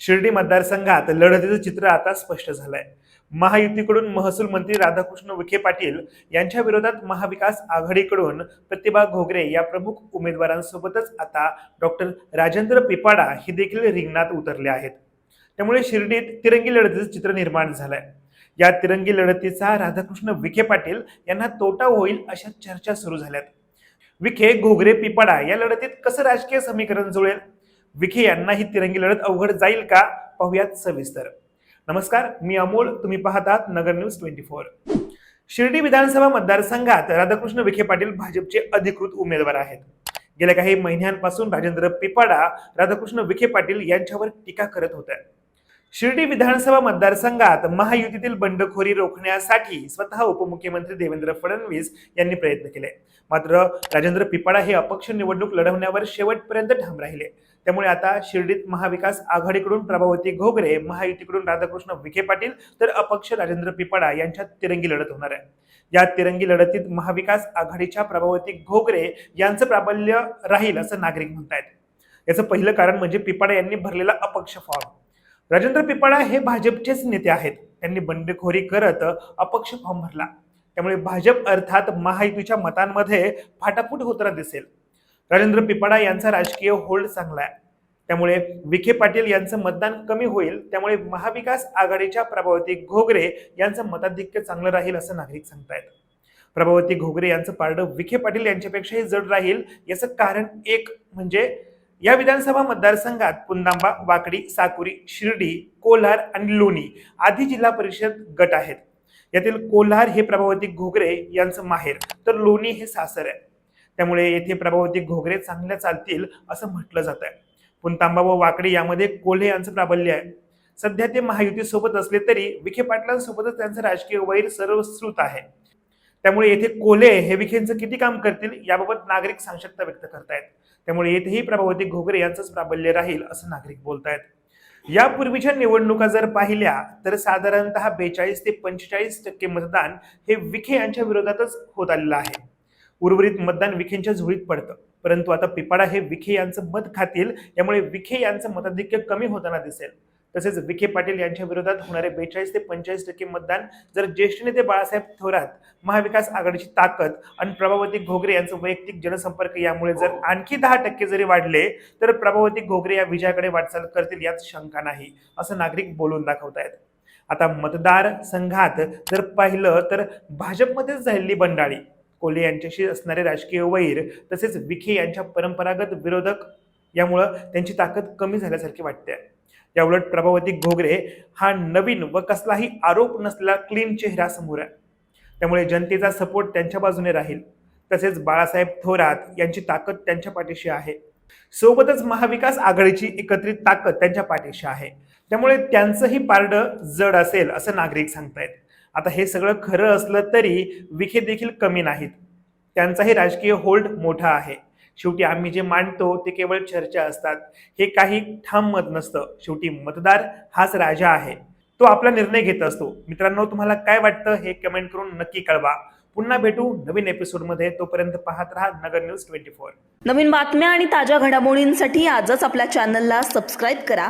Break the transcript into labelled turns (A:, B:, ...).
A: शिर्डी मतदारसंघात लढतीचं चित्र आता स्पष्ट झालंय. महायुतीकडून महसूल मंत्री राधाकृष्ण विखे पाटील यांच्या विरोधात महाविकास आघाडीकडून प्रतिभा घोगरे या प्रमुख उमेदवारांसोबतच आता डॉक्टर राजेंद्र पिपाडा हे देखील रिंगणात उतरले आहेत. त्यामुळे शिर्डीत तिरंगी लढतीचं चित्र निर्माण झालंय. या तिरंगी लढतीचा राधाकृष्ण विखे पाटील यांना तोटा होईल अशा चर्चा सुरू झाल्यात. विखे घोगरे पिपाडा या लढतीत कसं राजकीय समीकरण जुळेल? विखे यांना ही तिरंगी लढत अवघड जाईल का? पाहुयात सविस्तर. नमस्कार मी अमोल. तुम्ही पाहत आहात Nagar news twenty four. Shirdi विधानसभा मतदारसंघात राधाकृष्ण विखे पाटील भाजपचे अधिकृत उमेदवार आहेत. गेल्या काही महिन्यांपासून राजेंद्र पिपाडा राधाकृष्ण विखे पाटील यांच्यावर टीका करत होत्या. शिर्डी विधानसभा मतदारसंघात महायुतीतील बंडखोरी रोखण्यासाठी स्वतः उपमुख्यमंत्री देवेंद्र फडणवीस यांनी प्रयत्न केले. मात्र राजेंद्र पिपाडा हे अपक्ष निवडणूक लढवण्यावर शेवटपर्यंत ठाम राहिले. त्यामुळे आता शिर्डीत महाविकास आघाडीकडून प्रभावती घोगरे महायुतीकडून राधाकृष्ण विखे पाटील तर अपक्ष राजेंद्र पिपाडा यांच्यात तिरंगी लढत होणार आहे. या तिरंगी लढतीत महाविकास आघाडीच्या प्रभावती घोगरे यांचं प्राबल्य राहील असं नागरिक म्हणतायत. याचं पहिलं कारण म्हणजे पिपाडा यांनी भरलेला अपक्ष फॉर्म राजेंद्र पिपाळा हे भाजपचेच नेते आहेत. त्यांनी बंडखोरी करत अपक्ष फॉर्म भरला. त्यामुळे भाजप अर्थात महायुतीच्या मतांमध्ये फाटाफूट होताना दिसेल. राजेंद्र पिपाडा यांचा राजकीय होल्ड चांगला आहे. त्यामुळे विखे पाटील यांचं मतदान कमी होईल. त्यामुळे महाविकास आघाडीच्या प्रभावती घोगरे यांचं मताधिक्य चांगलं राहील असं नागरिक सांगतायत. प्रभावती घोगरे यांचं पारडं विखे पाटील यांच्यापेक्षाही जड राहील याचं कारण एक म्हणजे या विधानसभा मतदारसंघात पुंदांबा वाकडी साकुरी शिर्डी कोल्हार आणि लोणी आदी जिल्हा परिषद गट आहेत. यातील कोल्हार हे प्रभावती घोगरे यांचं माहेर तर लोणी हे सासर आहे. त्यामुळे येथे प्रभावती घोगरे चांगल्या चालतील असं म्हटलं जात आहे पुंतांबा व वाकडी यामध्ये कोल्हे यांचं प्राबल्य आहे. सध्या ते महायुतीसोबत असले तरी विखे पाटलांसोबतच त्यांचं राजकीय वैर सर्वश्रुत आहे. त्यामुळे येथे कोले हे विखेंचं किती काम करतील याबाबत नागरिक सांशक्ता व्यक्त करतायत. त्यामुळे येथेही प्रभावती घोगरे यांचंच प्राबल्य राहील असं नागरिक बोलतायत. यापूर्वीच्या निवडणुका जर पाहिल्या तर साधारणतः बेचाळीस ते पंचेचाळीस टक्के मतदान हे विखे यांच्या विरोधातच होत आलेलं आहे. उर्वरित मतदान विखेंच्या झुळीत पडतं. परंतु आता पिपाडा हे विखे यांचं मत खातील यामुळे विखे यांचं मताधिक्य कमी होताना दिसेल. तसेच विखे पाटील यांच्या विरोधात होणारे बेचाळीस ते पंचेचाळीस टक्के मतदान जर ज्येष्ठ नेते बाळासाहेब थोरात महाविकास आघाडीची ताकद आणि प्रभावती घोगरे यांचं वैयक्तिक जनसंपर्क यामुळे जर आणखी दहा टक्के जरी वाढले तर प्रभावती घोगरे या विजयाकडे वाटचाल करतील यात शंका नाही असं नागरिक बोलून दाखवतायत. आता मतदार संघात जर पाहिलं तर भाजपमध्येच झालेली बंडाळी कोल्हे यांच्याशी असणारे राजकीय वैर तसेच विखे यांच्या परंपरागत विरोधक यामुळं त्यांची ताकद कमी झाल्यासारखी वाटते याउलट प्रभावती घोगरे हा नवीन व कसलाही आरोप नसलेला क्लीन चेहरा समोर आहे. त्यामुळे जनतेचा सपोर्ट त्यांच्या बाजूने राहील. तसेच बाळासाहेब थोरात यांची ताकद त्यांच्या पाठीशी आहे. सोबतच महाविकास आघाडीची एकत्रित ताकद त्यांच्या पाठीशी आहे. त्यामुळे त्यांचंही पारडं जड असेल असं नागरिक सांगतायत. आता हे सगळं खरं असलं तरी विखे देखील कमी नाहीत. त्यांचाही राजकीय होल्ड मोठा आहे. शेवटी आम्ही जे मांडतो ते केवळ चर्चा असतात. हे काही ठाम मत नसतं. शेवटी मतदार हाच राजा आहे. तो आपला निर्णय घेत असतो. मित्रांनो तुम्हाला काय वाटतं हे कमेंट करून नक्की कळवा. पुन्हा भेटू नवीन एपिसोडमध्ये तोपर्यंत पाहत राहा नगर न्यूज ट्वेंटी फोर
B: नवीन बातम्या आणि ताज्या घडामोडींसाठी आजच आपल्या चॅनलला सबस्क्राईब करा.